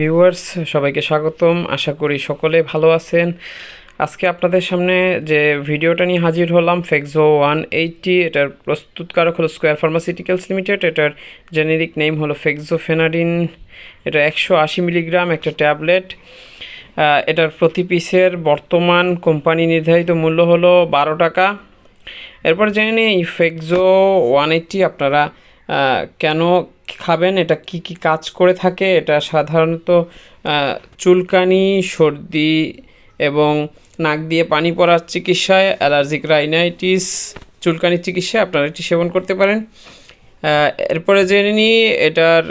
Viewers সবাইকে স্বাগতম। আশা করি সকলে ভালো আছেন। আজকে আপনাদের সামনে যে ভিডিওটা নিয়ে হাজির হলাম ফেক্সো ওয়ান এইটটি এটার প্রস্তুতকারক হলো স্কোয়ার ফার্মাসিউটিক্যালস লিমিটেড এটার জেনেরিক নেম হলো ফেক্সো ফেনাডিন এটা একশো আশি মিলিগ্রাম একটা ট্যাবলেট এটার প্রতি পিসের বর্তমান কোম্পানি নির্ধারিত মূল্য হলো বারো টাকা। এরপর জেনে নিই ফেক্সো ওয়ান এইটটি আপনারা কেন খাবেন? এটা কি কি কাজ করে থাকে? এটা সাধারণত চুলকানি, সর্দি এবং নাক দিয়ে পানি পড়ার চিকিৎসায়, অ্যালার্জিক রাইনাইটিস, চুলকানির চিকিৎসায় আপনারা এটি সেবন করতে পারেন। এরপরে জেনে নিই, এটার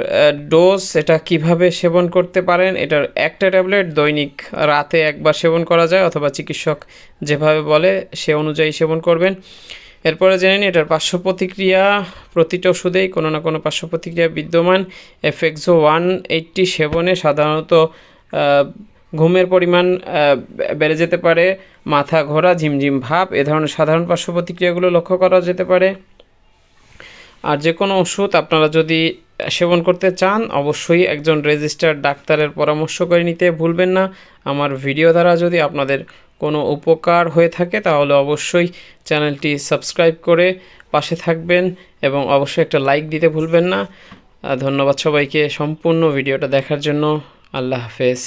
ডোজ এটা কীভাবে সেবন করতে পারেন? এটার একটা ট্যাবলেট দৈনিক রাতে একবার সেবন করা যায়, অথবা চিকিৎসক যেভাবে বলে সে অনুযায়ী সেবন করবেন। এরপরে জেনে নিই এটার পার্শ্ব প্রতিক্রিয়া প্রতিটা ওষুধেই কোনো না কোনো পার্শ্ব প্রতিক্রিয়া বিদ্যমান। এফেক্সো ওয়ান এইটটি সেবনে সাধারণত ঘুমের পরিমাণ বেড়ে যেতে পারে, মাথা ঘোরা, ঝিমঝিম ভাব, এ ধরনের সাধারণ পার্শ্ব প্রতিক্রিয়াগুলো লক্ষ্য করা যেতে পারে। আর যে কোনো ওষুধ আপনারা যদি সেবন করতে চান, অবশ্যই একজন রেজিস্টার্ড ডাক্তারের পরামর্শ করে নিতে ভুলবেন না। আমার ভিডিও দ্বারা যদি আপনাদের কোনো উপকার হয়ে থাকে, তাহলে অবশ্যই চ্যানেলটি সাবস্ক্রাইব করে পাশে থাকবেন এবং অবশ্যই একটা লাইক দিতে ভুলবেন না। ধন্যবাদ সবাইকে সম্পূর্ণ ভিডিওটা দেখার জন্য। আল্লাহ হাফেজ।